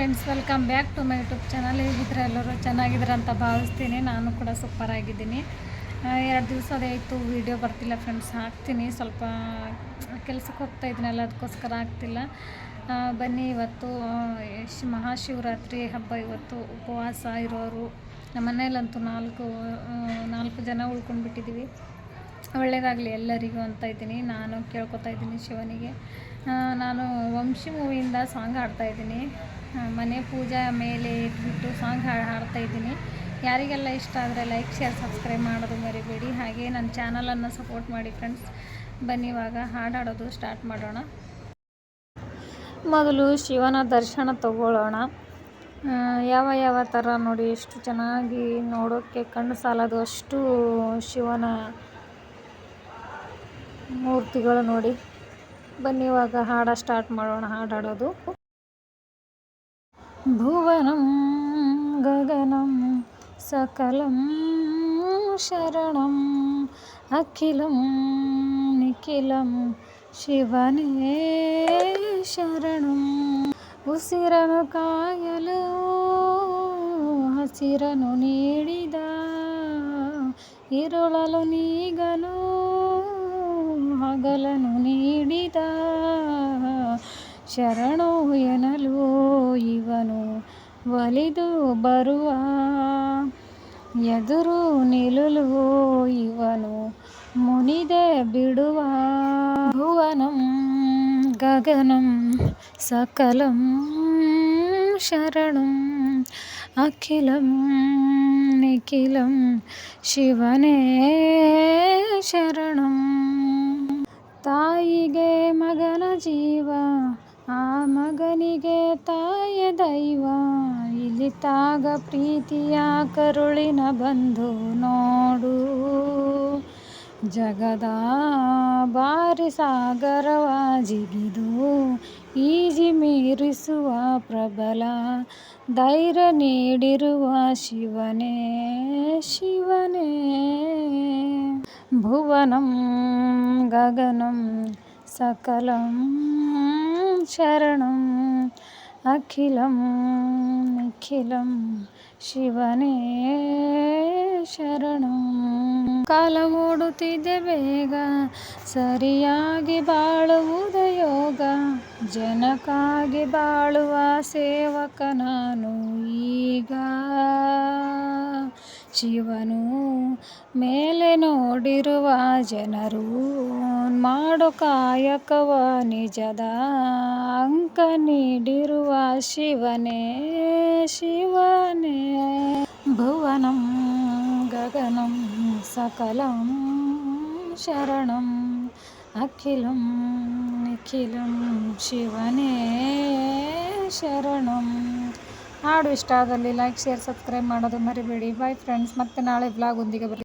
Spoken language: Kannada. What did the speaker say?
Friends welcome back to my YouTube channel ಹೇಗಿದ್ರೆ ಎಲ್ಲರೂ ಚೆನ್ನಾಗಿದ್ರೆ ಅಂತ ಭಾವಿಸ್ತೀನಿ. ನಾನು ಕೂಡ ಸೂಪರ್ ಆಗಿದ್ದೀನಿ. ಎರಡು ದಿವಸ ಅದಾಯಿತು ವೀಡಿಯೋ ಬರ್ತಿಲ್ಲ ಫ್ರೆಂಡ್ಸ್ ಹಾಕ್ತೀನಿ. ಸ್ವಲ್ಪ ಕೆಲಸಕ್ಕೆ ಹೋಗ್ತಾ ಇದ್ದೀನಲ್ಲ ಅದಕ್ಕೋಸ್ಕರ ಆಗ್ತಿಲ್ಲ. ಬನ್ನಿ ಇವತ್ತು ಮಹಾಶಿವರಾತ್ರಿ ಹಬ್ಬ ಇವತ್ತು ಉಪವಾಸ ಇರೋರು. ನಮ್ಮ ಮನೆಯಲ್ಲಂತೂ ನಾಲ್ಕು ನಾಲ್ಕು ಜನ ಉಳ್ಕೊಂಡ್ಬಿಟ್ಟಿದ್ದೀವಿ. ಒಳ್ಳೇದಾಗಲಿ ಎಲ್ಲರಿಗೂ ಅಂತ ಇದ್ದೀನಿ. ನಾನು ಕೇಳ್ಕೊತಾ ಇದ್ದೀನಿ ಶಿವನಿಗೆ. ನಾನು ವಂಶಿ ಮೂವಿಯಿಂದ ಸಾಂಗ್ ಹಾಡ್ತಾ ಇದ್ದೀನಿ. ಆ, ಮನೆ ಪೂಜಾ ಮೇಲೆ ಇಟ್ಬಿಟ್ಟು ಸಾಂಗ್ ಹಾಡು ಹಾಡ್ತಾ ಇದ್ದೀನಿ. ಯಾರಿಗೆಲ್ಲ ಇಷ್ಟ ಆದರೆ ಲೈಕ್ ಶೇರ್ ಸಬ್ಸ್ಕ್ರೈಬ್ ಮಾಡೋದು ಮರಿಬೇಡಿ. ಹಾಗೆ ನನ್ನ ಚಾನಲನ್ನು ಸಪೋರ್ಟ್ ಮಾಡಿ ಫ್ರೆಂಡ್ಸ್ ಬನ್ನಿ ಇವಾಗ ಹಾಡಾಡೋದು ಸ್ಟಾರ್ಟ್ ಮಾಡೋಣ. ಮೊದಲು ಶಿವನ ದರ್ಶನ ತಗೊಳ್ಳೋಣ. ಯಾವ ಯಾವ ಥರ ನೋಡಿ ಎಷ್ಟು ಚೆನ್ನಾಗಿ ನೋಡೋಕ್ಕೆ ಕಣ್ಣು ಸಾಲದು ಅಷ್ಟು ಶಿವನ ಮೂರ್ತಿಗಳು ನೋಡಿ. ಬನ್ನಿ ಇವಾಗ ಹಾಡ ಸ್ಟಾರ್ಟ್ ಮಾಡೋಣ ಹಾಡಾಡೋದು ಭುವನಂ ಗಗನಂ ಸಕಲಂ ಶರಣಂ ಅಖಿಲಂ ನಿಖಿಲಂ ಶಿವನೇ ಶರಣಂ ಉಸಿರನು ಕಾಯಲು ಹಸಿರನು ನೀಡಿದ ಇರುಳಲು ನೀಗಲು ಹಗಲನು ನೀಡಿದ ಶರಣು ಎನಲು ಇವನು ಒಲಿದು ಬರುವ ಎದುರು ನಿಲ್ಲಲು ಇವನು ಮುನಿದೆ ಬಿಡುವ ಭುವನಂ ಗಗನಂ ಸಕಲಂ ಶರಣಂ ಅಖಿಲಂ ನಿಖಿಲಂ ಶಿವನೇ ಶರಣಂ ತಾಯಿಗೆ ಮಗನ ಜೀವ ಆ ಮಗನಿಗೆ ತಾಯ ದೈವ. ಇಲ್ಲಿ ತಾಗ ಪ್ರೀತಿಯ ಕರುಳಿನ ಬಂಧು ನೋಡು. ಜಗದ ಬಾರಿ ಸಾಗರವ ಜಿಗಿದು, ಈಜಿ ಮೀರಿಸುವ ಪ್ರಬಲ ಧೈರ್ಯ ನೀಡಿರುವ ಶಿವನೇ ಶಿವನೇ. ಭುವನಂ ಗಗನಂ ಸಕಲಂ ಶರಣಂ. ಅಖಿಲಂ, ನಿಖಿಲಂ, ಶಿವನೇ ಶರಣಂ. ಕಾಲ ಓಡುತ್ತಿದೆ ಬೇಗ, ಸರಿಯಾಗಿ ಬಾಳುವುದು ಯೋಗ. ಜನಕ್ಕಾಗಿ ಬಾಳುವ ಸೇವಕ ನಾನು ಈಗ. ಶಿವನು ಮೇಲೆ ನೋಡಿರುವ ಜನರು ಮಾಡೋ ಕಾಯಕವ ನಿಜದ ಅಂಕ ನೀಡಿರುವ ಶಿವನೇ ಶಿವನೇ ಭುವನಂ ಗಗನಂ ಸಕಲಂ ಶರಣಂ ಅಖಿಲಂ ನಿಖಿಲಂ ಶಿವನೇ ಶರಣಂ ಹಾಡು ಇಷ್ಟ ಆದಲ್ಲಿ ಲೈಕ್ ಶೇರ್ ಸಬ್ಸ್ಕ್ರೈಬ್ ಮಾಡೋದು ಮರಿಬೇಡಿ. ಬಾಯ್ ಫ್ರೆಂಡ್ಸ್ ಮತ್ತೆ ನಾಳೆ ಬ್ಲಾಗ್ ಒಂದಿಗೆ ಬರಲಿ.